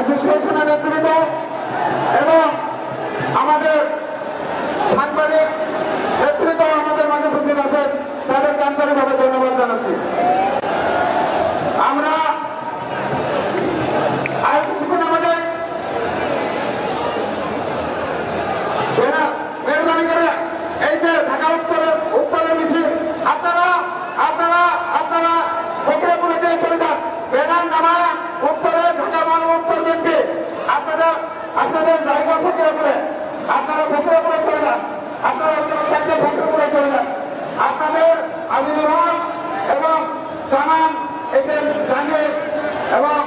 অ্যাসোসিয়েশনের নেতৃত্ব এবং আমাদের সাংবাদিক নেতৃত্ব আমাদের মাঝে উপস্থিত আছেন তাদেরকে আন্তরিকভাবে ধন্যবাদ জানাচ্ছি। আমরা আর কিছুক্ষণ আমাদের মেহরবানি করে এই যে ঢাকা উত্তরের উত্তরের মিছিল, আপনারা আপনারা আপনারা ফকিরাপুরে দিয়ে চলে যান। বেনান নামায় উত্তরে ঢাকা মানে উত্তর আপনারা, আপনাদের জায়গা ফকিরাপুরে আপনারা ফকিরাপুরে চলে যান। আপনারা সাথে ফকিরাপুরে চলে যান। আপনাদের আজিজুর এবং জানান এসে জাহাঙ্গীর এবং